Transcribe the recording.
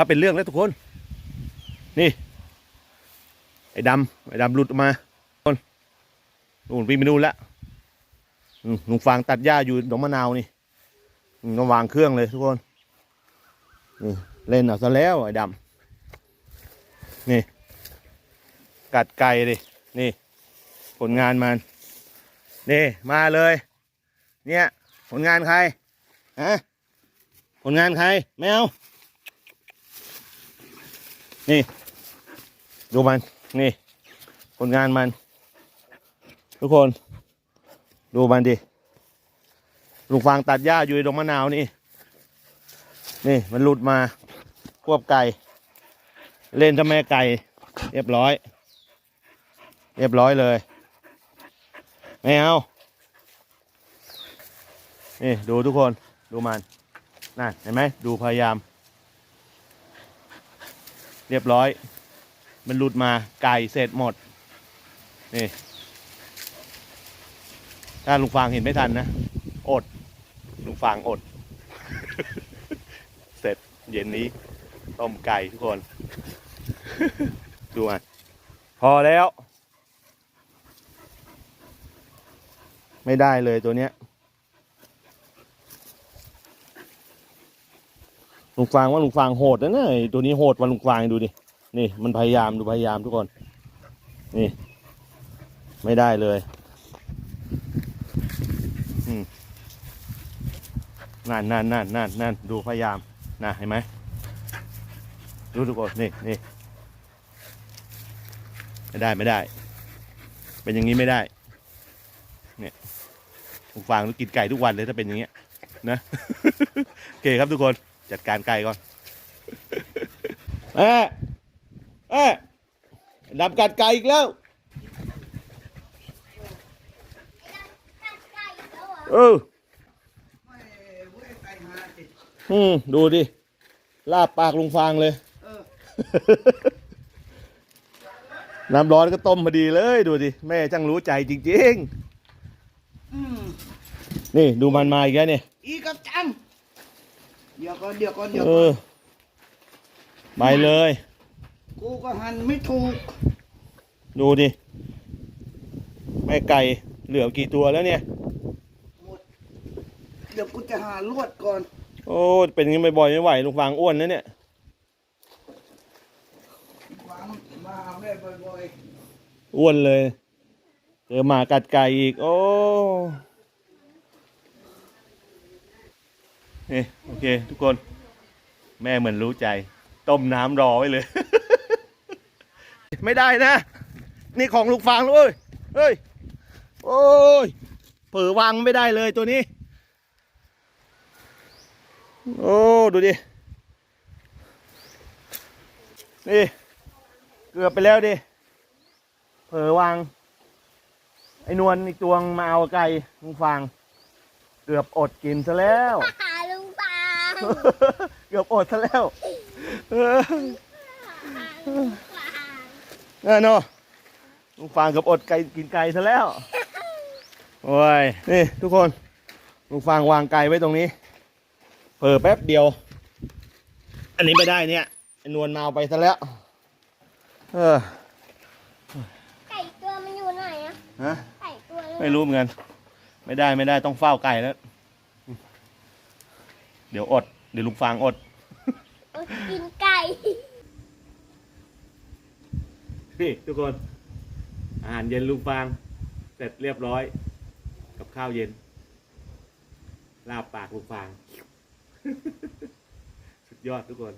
ครับเป็นเรื่องแล้วทุกคน นี่ไอ้ดำไอ้ดำหลุดออกมาคนนู่นวิ่งไปนู่นละอืมลุงฟางตัดหญ้าอยู่ดอกมะนาวนี่อืมต้องวางเครื่องเลยทุกคนนี่เล่นเอาซะแล้วไอ้ดำนี่ กัดไก่ดินี่ ผลงานมัน นี่ มาเลย เนี่ย ผลงานใครฮะผลงานใครแมว นี่ ดูมัน นี่ ผลงานมัน ทุกคน ดูมันดิลุงฟางตัดหญ้าอยู่ในดงมะนาวนี่ นี่มันหลุดมา ควบไก่ เล่นเจ้าแม่ไก่ เรียบร้อย เรียบร้อยเลย ไม่เอา นี่ ดูทุกคน ดูมันนั่นเห็นไหม ดูพยายาม เรียบร้อย มันหลุดมาไก่เสร็จหมด นี่ ถ้าลุงฟางเห็นไม่ทันนะ อด ลุงฟางอด เสร็จเย็นนี้ ต้มไก่ทุกคน ดูอะ พอแล้ว ไม่ได้เลยตัวเนี้ย ลุงฟางว่าลุงฟางโหดนะเนี่ยไอ้ตัวนี้โหดว่าลุงฟางดูดินี่มันพยายามดูพยายามทุกคน นี่ ไม่ได้เลยนั่นนั่นนั่นนั่นนั่นดูพยายามนะเห็นไหมดูทุกคนนี่นี่ไม่ได้ไม่ได้ เป็นอย่างนี้ไม่ได้ เนี่ยลุงฟางต้องกินไก่ทุกวันเลยถ้าเป็นอย่างเงี้ยนะโอเคครับทุกคน จัดการไก่ก่อนเอ๊ะเอ๊ะดับกัดไก่อีกแล้ว เอออืมดูดิ ลาบปากลุงฟางเลย น้ำร้อนก็ต้มมาดีเลยดูดิ แม่จังรู้ใจจริง ๆ นี่ ดูมันมาอีกแล้วเนี่ย เดี๋ยวก่อนเดี๋ยวก่อนเดี๋ยวเอก่ออนไปเลย กูก็หันไม่ถูกดูดิแม่ไก่เหลือกี่ตัวแล้วเนี่ย หมดเดี๋ยวกูจะหาลวดก่อนโอ้เป็นอย่างนี้บ่อยๆไม่ไหวลุงฟางอ้วนนะเนี่ย วางมาเอาได้บ่อยอ้วนเลยเจอหมากัดไก่อีก โอ้ นี่โอเค ทุกคน แม่เหมือนรู้ใจ ต้มน้ำรอไว้เลย ไม่ได้นะ นี่ของลูกฟางเลยเฮ้ย โอ้ย เผลอวางไม่ได้เลยตัวนี้ โอ้ ดูดิ นี่ เกือบไปแล้วดิ เผลอวาง ไอ้นวลอีกตัวงมาเอาไก่ลุงฟาง เกือบอดกินซะแล้ว เกือบอดซะแล้วเออลุงปางเอนาะลุงฟางเกือบอดไก่กินไก่ซะแล้ว โอ้ย นี่ทุกคนลุงฟางวางไก่ไว้ตรงนี้ เผลอแป๊บเดียว อันนี้ไม่ได้เนี่ย นวลมาเอาไปซะแล้ว เออ ไก่ตัวมันอยู่ไหนอะฮะ ไก่ตัวไม่รู้เหมือนกัน ไม่ได้ไม่ได้ต้องเฝ้าไก่แล้ว เดี๋ยวอด เดี๋ยวลุงฟางอด โอ๊ยกินไก่ นี่ทุกคน อาหารเย็นลุงฟาง เสร็จเรียบร้อย กับข้าวเย็น ลาบปากลุงฟาง สุดยอดทุกคน